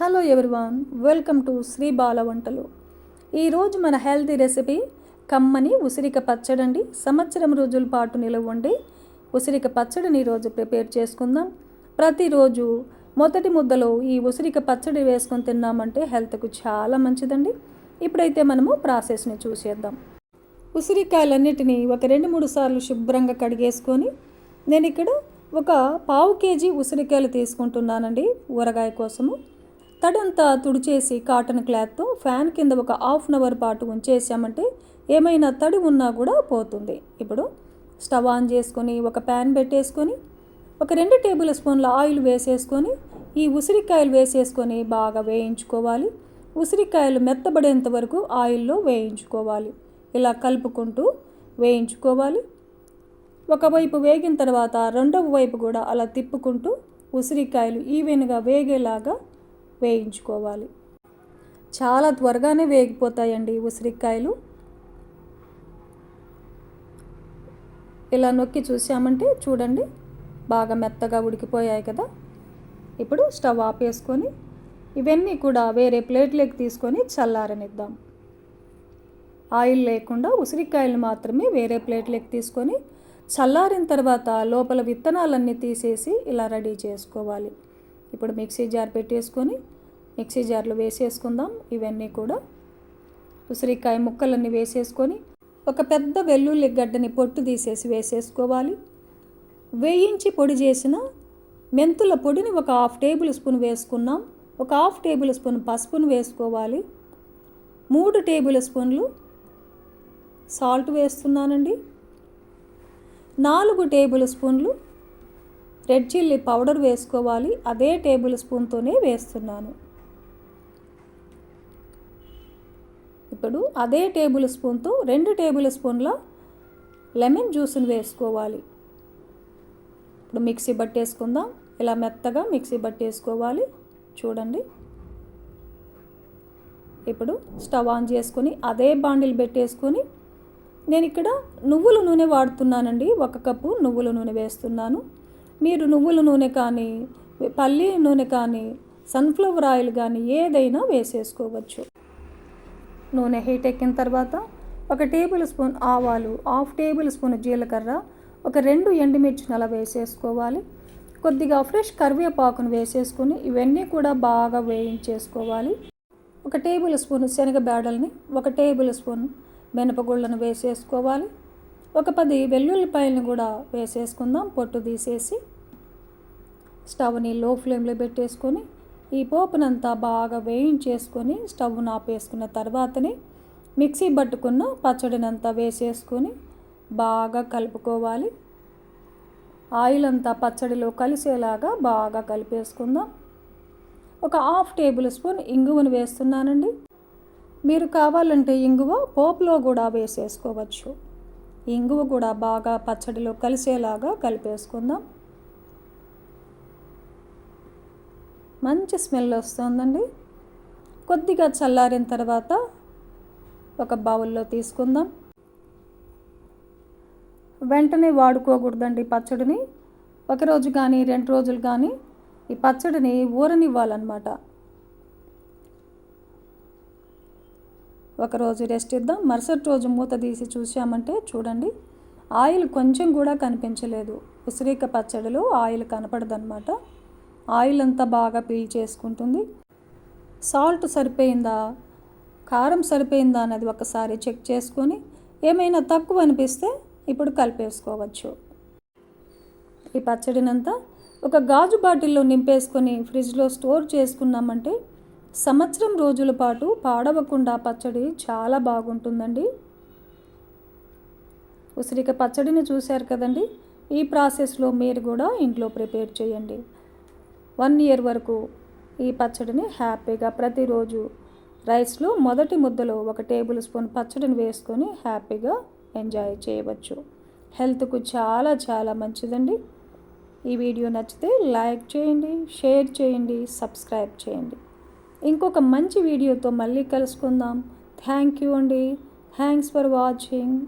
Hello everyone welcome to Sri Bala వంటలు ఈరోజు మన హెల్తీ రెసిపీ కమ్మని ఉసిరిక పచ్చడండి. సంవత్సరం రోజుల పాటు నిలవ ఉండి ఉసిరిక పచ్చడిని ఈరోజు ప్రిపేర్ చేసుకుందాం. ప్రతిరోజు మొదటి ముద్దలో ఈ ఉసిరిక పచ్చడి వేసుకొని తిన్నామంటే హెల్త్కు చాలా మంచిదండి. ఇప్పుడైతే మనము ప్రాసెస్ని చూసేద్దాం. ఉసిరికాయలన్నిటినీ ఒక రెండు మూడు సార్లు శుభ్రంగా కడిగేసుకొని నేను ఇక్కడ ఒక పావు కేజీ ఉసిరికాయలు తీసుకుంటున్నానండి. ఊరగాయ కోసము. తడంతా తుడిచేసి కాటన్ క్లాత్తో ఫ్యాన్ కింద ఒక హాఫ్ అన్ అవర్ పాటు ఉంచేసామంటే ఏమైనా తడి ఉన్నా కూడా పోతుంది. ఇప్పుడు స్టవ్ ఆన్ చేసుకొని ఒక ప్యాన్ పెట్టేసుకొని ఒక రెండు టేబుల్ స్పూన్ల ఆయిల్ వేసేసుకొని ఈ ఉసిరికాయలు వేసేసుకొని బాగా వేయించుకోవాలి. ఉసిరికాయలు మెత్తబడేంత వరకు ఆయిల్లో వేయించుకోవాలి. ఇలా కలుపుకుంటూ వేయించుకోవాలి. ఒకవైపు వేగిన తర్వాత రెండవ వైపు కూడా అలా తిప్పుకుంటూ ఉసిరికాయలు ఈవెన్గా వేగేలాగా వేయించుకోవాలి. చాలా త్వరగానే వేగిపోతాయండి ఉసిరికాయలు. ఇలా నొక్కి చూసామంటే చూడండి బాగా మెత్తగా ఉడికిపోయాయి కదా. ఇప్పుడు స్టవ్ ఆపేసుకొని ఇవన్నీ కూడా వేరే ప్లేట్లోకి తీసుకొని చల్లారనిద్దాం. ఆయిల్ లేకుండా ఉసిరికాయలు మాత్రమే వేరే ప్లేట్లోకి తీసుకొని చల్లారిన తర్వాత లోపల విత్తనాలన్నీ తీసేసి ఇలా రెడీ చేసుకోవాలి. ఇప్పుడు మిక్సీ జార్ పెట్టేసుకొని మిక్సీ జార్లో వేసేసుకుందాం. ఇవన్నీ కూడా ఉసిరికాయ ముక్కలన్నీ వేసేసుకొని ఒక పెద్ద వెల్లుల్లి గడ్డని పొట్టు తీసేసి వేసేసుకోవాలి. వేయించి పొడి చేసిన మెంతుల పొడిని ఒక హాఫ్ టేబుల్ స్పూన్ వేసుకున్నాం. ఒక హాఫ్ టేబుల్ స్పూన్ పసుపును వేసుకోవాలి. మూడు టేబుల్ స్పూన్లు సాల్ట్ వేస్తున్నానండి. నాలుగు టేబుల్ స్పూన్లు రెడ్ చిల్లీ పౌడర్ వేసుకోవాలి. అదే టేబుల్ స్పూన్తోనే వేస్తున్నాను. ఇప్పుడు అదే టేబుల్ స్పూన్తో రెండు టేబుల్ స్పూన్ల లెమన్ జ్యూస్ని వేసుకోవాలి. ఇప్పుడు మిక్సీ పట్టేసుకుందాం ఇలా మెత్తగా మిక్సీ పట్టేసుకోవాలి చూడండి. ఇప్పుడు స్టవ్ ఆన్ చేసుకొని అదే బాండిల్ పెట్టేసుకొని నేను ఇక్కడ నువ్వుల నూనె వాడుతున్నానండి. ఒక కప్పు నువ్వుల నూనె వేస్తున్నాను. మీరు నువ్వుల నూనె కానీ పల్లి నూనె కానీ సన్ఫ్లవర్ ఆయిల్ కానీ ఏదైనా వేసేసుకోవచ్చు. నూనె హీట్ ఎక్కిన తర్వాత ఒక టేబుల్ స్పూన్ ఆవాలు హాఫ్ టేబుల్ స్పూన్ జీలకర్ర ఒక రెండు ఎండుమిర్చిని అలా వేసేసుకోవాలి. కొద్దిగా ఫ్రెష్ కరివేపాకును వేసేసుకొని ఇవన్నీ కూడా బాగా వేయించేసుకోవాలి. ఒక టేబుల్ స్పూన్ శనగ బేడల్ని ఒక టేబుల్ స్పూన్ మినపగుళ్ళను వేసేసుకోవాలి. ఒక పది వెల్లుల్లిపాయలను కూడా వేసేసుకుందాం పొట్టు తీసేసి స్టవ్ని లో ఫ్లేమ్లో పెట్టేసుకొని ఈ పోపునంతా బాగా వేయించేసుకొని స్టవ్ ఆపేసుకున్న తర్వాతనే మిక్సీ పట్టుకున్న పచ్చడినంతా వేసేసుకొని బాగా కలుపుకోవాలి. ఆయిల్ అంతా పచ్చడిలో కలిసేలాగా బాగా కలిపేసుకుందాం. ఒక హాఫ్ టేబుల్ స్పూన్ ఇంగువను వేస్తున్నానండి. మీరు కావాలంటే ఇంగువ పోపులో కూడా వేసేసుకోవచ్చు. ఇంగువ కూడా బాగా పచ్చడిలో కలిసేలాగా కలిపేసుకుందాం. మంచి స్మెల్ వస్తుందండి. కొద్దిగా చల్లారిన తర్వాత ఒక బౌల్లో తీసుకుందాం. వెంటనే వాడుకోకూడదండి పచ్చడిని. ఒకరోజు కానీ రెండు రోజులు కానీ ఈ పచ్చడిని ఊరనివ్వాలన్నమాట. ఒకరోజు రెస్ట్ ఇద్దాం. మరుసటి రోజు మూత తీసి చూసామంటే చూడండి ఆయిల్ కొంచెం కూడా కనిపించలేదు. ఉసిరిక పచ్చడిలో ఆయిల్ కనపడదనమాట ఆయిల్ అంతా బాగా పీల్ చేసుకుంటుంది. సాల్ట్ సరిపోయిందా? కారం సరిపోయిందా అనేది ఒకసారి చెక్ చేసుకొని ఏమైనా తక్కువ అనిపిస్తే ఇప్పుడు కలిపేసుకోవచ్చు. ఈ పచ్చడినంతా ఒక గాజు బాటిల్లో నింపేసుకొని ఫ్రిడ్జ్లో స్టోర్ చేసుకున్నామంటే సంవత్సరం రోజుల పాటు పాడవకుండా పచ్చడి చాలా బాగుంటుందండి. ఉసిరిక పచ్చడిని చూశారు కదండి? ఈ ప్రాసెస్లో మీరు కూడా ఇంట్లో ప్రిపేర్ చేయండి. వన్ ఇయర్ వరకు ఈ పచ్చడిని హ్యాపీగా ప్రతిరోజు రైస్లో మొదటి ముద్దలో ఒక టేబుల్ స్పూన్ పచ్చడిని వేసుకొని హ్యాపీగా ఎంజాయ్ చేయవచ్చు. హెల్త్కు చాలా చాలా మంచిదండి. ఈ వీడియో నచ్చితే లైక్ చేయండి షేర్ చేయండి సబ్స్క్రైబ్ చేయండి. ఇంకొక మంచి వీడియోతో మళ్ళీ కలుసుకుందాం. థ్యాంక్ యూ అండి. Thanks for watching.